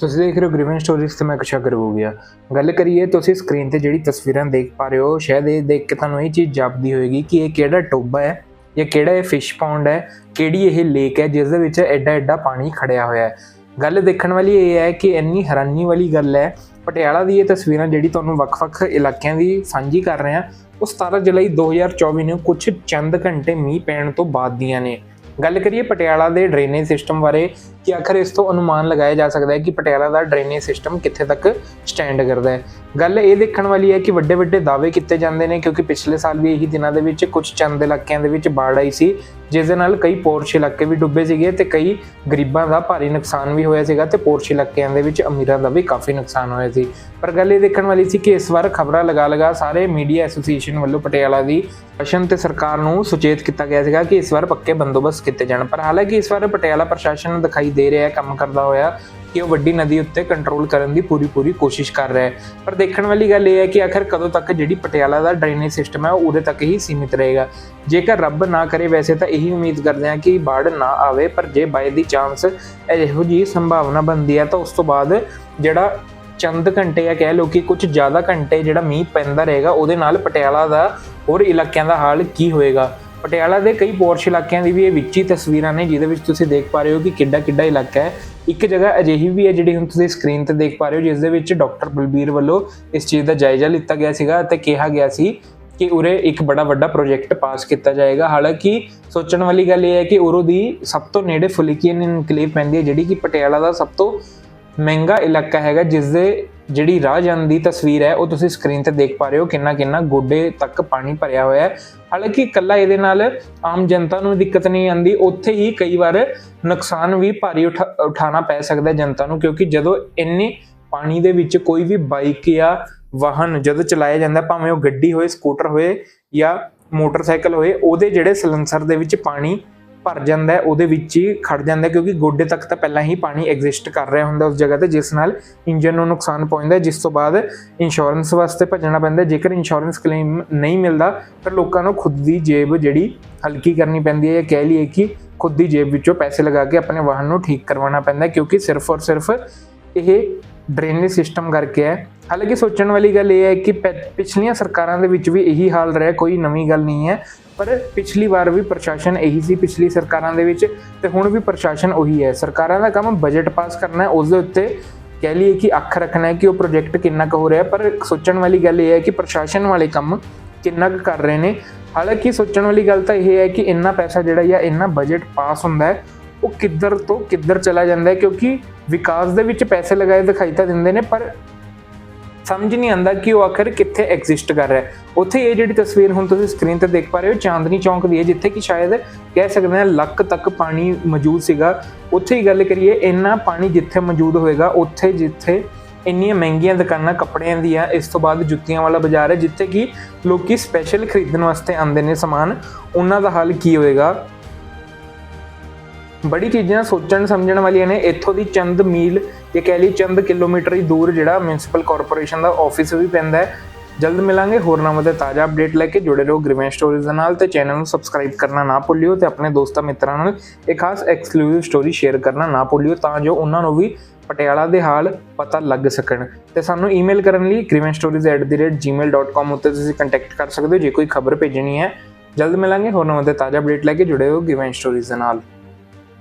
ਤੁਸੀਂ ਦੇਖ ਰਹੇ ਹੋ ਗ੍ਰੀਵਨ ਸਟੋਰੀਜ਼ ਤੇ ਮੈਂ ਕੁਛ ਹੋ ਗਿਆ। ਗੱਲ ਕਰੀਏ ਤੁਸੀਂ ਸਕਰੀਨ ਤੇ ਜਿਹੜੀ ਤਸਵੀਰਾਂ ਦੇਖ ਪਾ ਰਹੇ ਹੋ, ਸ਼ਾਇਦ ਇਹ ਦੇਖ ਕੇ ਤੁਹਾਨੂੰ ਇਹ ਚੀਜ਼ ਜਾਪਦੀ ਹੋਏਗੀ ਕਿ ਇਹ ਕਿਹੜਾ ਟੋਬਾ ਹੈ, ਜਾਂ ਕਿਹੜਾ ਇਹ ਫਿਸ਼ ਪੌਂਡ ਹੈ, ਕਿਹੜੀ ਇਹ ਲੇਕ ਹੈ ਜਿਸ ਦੇ ਵਿੱਚ ਐਡਾ ਐਡਾ ਪਾਣੀ ਖੜਿਆ ਹੋਇਆ ਹੈ। ਗੱਲ ਦੇਖਣ ਵਾਲੀ ਇਹ ਹੈ ਕਿ ਇੰਨੀ ਹੈਰਾਨੀ ਵਾਲੀ ਗੱਲ ਹੈ, ਪਟਿਆਲਾ ਦੀ ਇਹ ਤਸਵੀਰਾਂ ਜਿਹੜੀ ਤੁਹਾਨੂੰ ਵੱਖ-ਵੱਖ ਇਲਾਕਿਆਂ ਦੀ ਸਾਂਝੀ ਕਰ ਰਹੇ ਹਾਂ, ਉਹ 17 ਜੁਲਾਈ 2024 ਨੂੰ ਕੁਝ ਚੰਦ ਘੰਟੇ ਮੀਂਹ ਪੈਣ ਤੋਂ ਬਾਅਦ ਦੀਆਂ ਨੇ। ਗੱਲ ਕਰੀਏ ਪਟਿਆਲਾ ਦੇ ਡਰੇਨੇਜ ਸਿਸਟਮ ਬਾਰੇ ਕਿ ਆਖਰ ਇਸ ਤੋਂ ਅਨੁਮਾਨ ਲਗਾਇਆ ਜਾ ਸਕਦਾ ਹੈ ਕਿ ਪਟਿਆਲਾ ਦਾ ਡਰੇਨੇਜ ਸਿਸਟਮ ਕਿੱਥੇ ਤੱਕ ਸਟੈਂਡ ਕਰਦਾ ਹੈ। ਗੱਲ ਇਹ ਦੇਖਣ ਵਾਲੀ ਹੈ ਕਿ ਵੱਡੇ ਵੱਡੇ ਦਾਅਵੇ ਕੀਤੇ ਜਾਂਦੇ ਨੇ ਕਿਉਂਕਿ ਪਿਛਲੇ ਸਾਲ ਵੀ ਇਹੀ ਦਿਨਾਂ ਦੇ ਵਿੱਚ ਕੁਝ ਚੰਦ ਇਲਾਕਿਆਂ ਦੇ ਵਿੱਚ ਬਾੜ ਆਈ ਸੀ, ਜਿਸ ਦੇ ਨਾਲ ਕਈ ਪੋਰਸ਼ ਇਲਾਕੇ ਵੀ ਡੁੱਬੇ ਸੀਗੇ ਤੇ ਕਈ ਗਰੀਬਾਂ ਦਾ ਭਾਰੀ ਨੁਕਸਾਨ ਵੀ ਹੋਇਆ ਸੀਗਾ ਤੇ ਪੋਰਸ਼ ਇਲਾਕਿਆਂ ਦੇ ਵਿੱਚ ਅਮੀਰਾਂ ਦਾ ਵੀ ਕਾਫੀ ਨੁਕਸਾਨ ਹੋਇਆ ਸੀ। ਪਰ ਗੱਲ ਇਹ ਦੇਖਣ ਵਾਲੀ ਸੀ ਕਿ ਇਸ ਵਾਰ ਖਬਰਾਂ ਲਗਾ ਲਗਾ ਸਾਰੇ ਮੀਡੀਆ ਐਸੋਸੀਏਸ਼ਨ ਵੱਲੋਂ ਪਟਿਆਲਾ ਦੀ ਪ੍ਰਸ਼ਾਸਨ ਤੇ ਸਰਕਾਰ ਨੂੰ ਸੁਚੇਤ ਕੀਤਾ ਗਿਆ ਸੀਗਾ ਕਿ ਇਸ ਵਾਰ ਪੱਕੇ ਬੰਦੋਬਸਤ ਕੀਤੇ ਜਾਣ। ਪਰ ਹਾਲਾਂਕਿ ਇਸ ਵਾਰ ਪਟਿਆਲਾ ਪ੍ਰਸ਼ਾਸਨ ਨੂੰ ਦਿਖਾਈ ਦੇ ਰਿਹਾ ਹੈ, ਕੰਮ ਕਰਦਾ ਹੋਇਆ, ਕਿ ਉਹ ਵੱਡੀ ਨਦੀ ਉੱਤੇ ਕੰਟਰੋਲ ਕਰਨ ਦੀ ਪੂਰੀ ਪੂਰੀ ਕੋਸ਼ਿਸ਼ ਕਰ ਰਿਹਾ ਹੈ। ਪਰ ਦੇਖਣ ਵਾਲੀ ਗੱਲ ਇਹ ਹੈ ਕਿ ਆਖਰ ਕਦੋਂ ਤੱਕ ਜਿਹੜੀ ਪਟਿਆਲਾ ਦਾ ਡਰੇਨੇਜ ਸਿਸਟਮ ਹੈ, ਉਹ ਉਰੇ ਤੱਕ ਹੀ ਸੀਮਿਤ ਰਹੇਗਾ। ਜੇਕਰ ਰੱਬ ਨਾ ਕਰੇ, ਵੈਸੇ ਤਾਂ ਇਹੀ ਉਮੀਦ ਕਰਦੇ ਹਾਂ ਕਿ ਬਾੜ ਨਾ ਆਵੇ, ਪਰ ਜੇ ਬਾਈ ਦੀ ਚਾਂਸ ਇਹੋ ਜੀ ਸੰਭਾਵਨਾ ਬਣਦੀ ਹੈ, ਤਾਂ ਉਸ ਤੋਂ ਬਾਅਦ ਜਿਹੜਾ ਚੰਦ ਘੰਟੇ ਆ, ਕਹਿ ਲੋ ਕਿ ਕੁਝ ਜ਼ਿਆਦਾ ਘੰਟੇ ਜਿਹੜਾ ਮੀਂਹ ਪੈਂਦਾ ਰਹੇਗਾ, ਉਹਦੇ ਨਾਲ ਪਟਿਆਲਾ ਦਾ ਹੋਰ ਇਲਾਕਿਆਂ ਦਾ ਹਾਲ ਕੀ ਹੋਏਗਾ? ਪਟਿਆਲਾ ਦੇ ਕਈ ਪੋਰਸ਼ ਇਲਾਕਿਆਂ ਦੀ ਵੀ ਇਹ ਵਿੱਚ ਹੀ ਤਸਵੀਰਾਂ ਨੇ, ਜਿਹਦੇ ਵਿੱਚ ਤੁਸੀਂ ਦੇਖ ਪਾ ਰਹੇ ਹੋ ਕਿ ਕਿੱਡਾ ਕਿੱਡਾ ਇਲਾਕਾ ਹੈ। ਇੱਕ ਜਗ੍ਹਾ ਅਜਿਹੀ ਵੀ ਹੈ ਜਿਹੜੀ ਹੁਣ ਤੁਸੀਂ ਸਕਰੀਨ ਤੇ ਦੇਖ ਪਾ ਰਹੇ ਹੋ, ਜਿਸ ਦੇ ਵਿੱਚ ਡਾਕਟਰ ਬਲਬੀਰ ਵੱਲੋਂ ਇਸ ਚੀਜ਼ ਦਾ ਜਾਇਜ਼ਾ ਲਿੱਤਾ ਗਿਆ ਸੀਗਾ ਅਤੇ ਕਿਹਾ ਗਿਆ ਸੀ ਕਿ ਉਰੇ ਇੱਕ ਬੜਾ ਵੱਡਾ ਪ੍ਰੋਜੈਕਟ ਪਾਸ ਕੀਤਾ ਜਾਏਗਾ। ਹਾਲਾਂਕਿ ਸੋਚਣ ਵਾਲੀ ਗੱਲ ਇਹ ਹੈ ਕਿ ਉਰੋਂ ਦੀ ਸਭ ਤੋਂ ਨੇੜੇ ਫੁਲਿਕੀਅਨ ਇਨਕਲੇਵ ਪੈਂਦੀ ਹੈ, ਜਿਹੜੀ ਕਿ ਪਟਿਆਲਾ ਦਾ ਸਭ ਤੋਂ ਮਹਿੰਗਾ ਇਲਾਕਾ ਹੈਗਾ ਜਿਸ ਦੇ ਜਿਹੜੀ ਰਾਹ ਜਾਣ ਦੀ ਤਸਵੀਰ ਹੈ, ਉਹ ਤੁਸੀਂ ਸਕਰੀਨ ਤੇ ਦੇਖ ਪਾ ਰਹੇ ਹੋ, ਕਿੰਨਾ ਕਿੰਨਾ ਗੋਡੇ ਤੱਕ ਪਾਣੀ ਭਰਿਆ ਹੋਇਆ ਹੈ। ਹਾਲਾਂਕਿ ਇਕੱਲਾ ਇਹਦੇ ਨਾਲ ਆਮ ਜਨਤਾ ਨੂੰ ਦਿੱਕਤ ਨਹੀਂ ਆਂਦੀ ਉੱਥੇ ਹੀ ਕਈ ਵਾਰ ਨੁਕਸਾਨ ਵੀ ਭਾਰੀ ਉਠਾ- ਉਠਾਉਣਾ ਪੈ ਸਕਦਾ ਜਨਤਾ ਨੂੰ, ਕਿਉਂਕਿ ਜਦੋਂ ਇੰਨੇ ਪਾਣੀ ਦੇ ਵਿੱਚ ਕੋਈ ਵੀ ਬਾਈਕ ਜਾਂ ਵਾਹਨ ਜਦੋਂ ਚਲਾਇਆ ਜਾਂਦਾ, ਭਾਵੇਂ ਉਹ ਗੱਡੀ ਹੋਏ ਸਕੂਟਰ ਹੋਏ ਜਾਂ ਮੋਟਰਸਾਈਕਲ ਹੋਏ, ਉਹਦੇ ਜਿਹੜੇ ਸਲੈਂਸਰ ਦੇ ਵਿੱਚ ਪਾਣੀ ਭਰ ਜਾਂਦਾ ਉਹਦੇ ਵਿੱਚ ਹੀ ਖੜ ਜਾਂਦਾ ਕਿਉਂਕਿ ਗੋਡੇ ਤੱਕ ਤਾਂ ਪਹਿਲਾਂ ਹੀ ਪਾਣੀ ਐਗਜ਼ਿਸਟ ਕਰ ਰਿਹਾ ਹੁੰਦਾ ਉਸ ਜਗ੍ਹਾ ਤੇ, ਜਿਸ ਨਾਲ ਇੰਜਨ ਨੂੰ ਨੁਕਸਾਨ ਪਹੁੰਚਦਾ ਜਿਸ ਤੋਂ ਬਾਅਦ ਇੰਸ਼ੋਰੈਂਸ ਵਾਸਤੇ ਭੱਜਣਾ ਪੈਂਦਾ ਜੇਕਰ ਇੰਸ਼ੋਰੈਂਸ ਕਲੇਮ ਨਹੀਂ ਮਿਲਦਾ, ਤਾਂ ਲੋਕਾਂ ਨੂੰ ਖੁਦ ਦੀ ਜੇਬ ਜਿਹੜੀ ਹਲਕੀ ਕਰਨੀ ਪੈਂਦੀ ਹੈ ਜਾਂ ਕਹਿ ਲਈਏ ਕਿ ਖੁਦ ਦੀ ਜੇਬ ਵਿੱਚੋਂ ਪੈਸੇ ਲਗਾ ਕੇ ਆਪਣੇ ਵਾਹਨ ਨੂੰ ਠੀਕ ਕਰਵਾਉਣਾ ਪੈਂਦਾ ਕਿਉਂਕਿ ਸਿਰਫ ਔਰ ਸਿਰਫ ਇਹ ਡਰੇਨੇਜ ਸਿਸਟਮ ਕਰਕੇ ਹੈ। ਹਾਲਾਂਕਿ ਸੋਚਣ ਵਾਲੀ ਗੱਲ ਇਹ ਹੈ ਕਿ ਪਿਛਲੀਆਂ ਸਰਕਾਰਾਂ ਦੇ ਵਿੱਚ ਵੀ ਇਹੀ ਹਾਲ ਰਿਹਾ, ਕੋਈ ਨਵੀਂ ਗੱਲ ਨਹੀਂ ਹੈ। ਪਰ ਪਿਛਲੀ ਵਾਰ ਵੀ ਪ੍ਰਸ਼ਾਸਨ ਇਹੀ ਸੀ, ਪਿਛਲੀ ਸਰਕਾਰਾਂ ਦੇ ਵਿੱਚ ਤੇ ਹੁਣ ਵੀ ਪ੍ਰਸ਼ਾਸਨ ਉਹੀ ਹੈ। ਸਰਕਾਰਾਂ ਦਾ ਕੰਮ ਬਜਟ ਪਾਸ ਕਰਨਾ ਹੈ, ਉਸ ਦੇ ਉੱਤੇ ਕਹਿ ਲਈਏ ਕਿ ਅੱਖ ਰੱਖਣਾ ਹੈ ਕਿ ਉਹ ਪ੍ਰੋਜੈਕਟ ਕਿੰਨਾ ਕੁ ਹੋ ਰਿਹਾ ਪਰ ਸੋਚਣ ਵਾਲੀ ਗੱਲ ਇਹ ਹੈ ਕਿ ਪ੍ਰਸ਼ਾਸਨ ਵਾਲੇ ਕੰਮ ਕਿੰਨਾ ਕੁ ਕਰ ਰਹੇ ਨੇ। ਹਾਲਾਂਕਿ ਸੋਚਣ ਵਾਲੀ ਗੱਲ ਤਾਂ ਇਹ ਹੈ ਕਿ ਇੰਨਾ ਪੈਸਾ ਜਿਹੜਾ ਜਾਂ ਇੰਨਾ ਬਜਟ ਪਾਸ ਹੁੰਦਾ ਹੈ ਉਹ ਕਿੱਧਰ ਤੋਂ ਕਿੱਧਰ ਚਲਾ ਜਾਂਦਾ ਹੈ, ਕਿਉਂਕਿ ਵਿਕਾਸ ਦੇ ਵਿੱਚ ਪੈਸੇ ਲਗਾਏ ਦਿਖਾਈ ਤਾਂ ਦਿੰਦੇ ਨੇ, ਪਰ ਸਮਝ ਨਹੀਂ ਆਉਂਦਾ ਕਿ ਉਹ ਆਖਰ ਕਿੱਥੇ ਐਗਜ਼ਿਸਟ ਕਰ ਰਿਹਾ ਹੈ। ਉੱਥੇ ਇਹ ਜਿਹੜੀ ਤਸਵੀਰ ਹੁਣ ਤੁਸੀਂ ਸਕਰੀਨ ਤੇ ਦੇਖ ਪਾ ਰਹੇ ਹੋ, ਚਾਂਦਨੀ ਚੌਂਕ ਦੀ ਹੈ, ਜਿੱਥੇ ਕਿ ਸ਼ਾਇਦ ਕਹਿ ਸਕਦੇ ਹਾਂ ਲੱਕ ਤੱਕ ਪਾਣੀ ਮੌਜੂਦ ਸੀਗਾ। ਉੱਥੇ ਹੀ ਗੱਲ ਕਰੀਏ, ਇੰਨਾ ਪਾਣੀ ਜਿੱਥੇ ਮੌਜੂਦ ਹੋਏਗਾ, ਉੱਥੇ ਜਿੱਥੇ ਇੰਨੀਆਂ ਮਹਿੰਗੀਆਂ ਦੁਕਾਨਾਂ, ਕੱਪੜਿਆਂ ਦੀਆਂ ਇਸ ਤੋਂ ਬਾਅਦ ਜੁੱਤੀਆਂ ਵਾਲਾ ਬਾਜ਼ਾਰ ਹੈ, ਜਿੱਥੇ ਕਿ ਲੋਕੀ ਸਪੈਸ਼ਲ ਖਰੀਦਣ ਵਾਸਤੇ ਆਉਂਦੇ ਨੇ ਸਮਾਨ। ਉਹਨਾਂ ਦਾ ਹਾਲ ਕੀ ਹੋਏਗਾ? ਬੜੀ ਚੀਜ਼ਾਂ ਸੋਚਣ ਸਮਝਣ ਵਾਲੀਆਂ ਨੇ। ਇੱਥੋਂ ਦੀ ਚੰਦ ਮੀਲ ਇਹ ਕਹਿ ਲਈ ਚੰਦ ਕਿਲੋਮੀਟਰ ਹੀ ਦੂਰ ਜਿਹੜਾ ਮਿਊਨਿਸਪਲ ਕਾਰਪੋਰੇਸ਼ਨ ਦਾ ਆਫਿਸ ਵੀ ਪੈਂਦਾ ਹੈ। ਜਲਦ ਮਿਲਾਂਗੇ, ਹੋਰ ਨਵਾਂ ਤੇ ਤਾਜ਼ਾ ਅਪਡੇਟ ਲੈ ਕੇ ਜੁੜੇ ਰਹੋ ਗ੍ਰੀਵੈਂਸ ਸਟੋਰੀਜ਼ ਦੇ ਨਾਲ ਤੇ ਚੈਨਲ ਨੂੰ ਸਬਸਕ੍ਰਾਈਬ ਕਰਨਾ ਨਾ ਭੁੱਲਿਓ ਤੇ ਆਪਣੇ ਦੋਸਤਾਂ ਮਿੱਤਰਾਂ ਨਾਲ ਇਹ ਖਾਸ ਐਕਸਕਲੂਸਿਵ ਸਟੋਰੀ ਸ਼ੇਅਰ ਕਰਨਾ ਨਾ ਭੁੱਲਿਓ ਤਾਂ ਜੋ ਉਹਨਾਂ ਨੂੰ ਵੀ ਪਟਿਆਲਾ ਦੇ ਹਾਲ ਪਤਾ ਲੱਗ ਸਕਣ। ਤੇ ਸਾਨੂੰ ਈਮੇਲ ਕਰਨ ਲਈ grivenstories@gmail.com ਉੱਤੇ ਤੁਸੀਂ ਕੰਟੈਕਟ ਕਰ ਸਕਦੇ ਹੋ। ਜੇ ਕੋਈ ਖਬਰ ਭੇਜਣੀ ਹੈ, ਜਲਦ ਮਿਲਾਂਗੇ, ਹੋਰ ਨਵਾਂ ਤੇ ਤਾਜ਼ਾ ਅਪਡੇਟ ਲੈ ਕੇ ਜੁੜੇ ਰਹੋ ਗ੍ਰੀਵੈਂਸ ਸਟੋਰੀਜ਼ ਦੇ ਨਾਲ।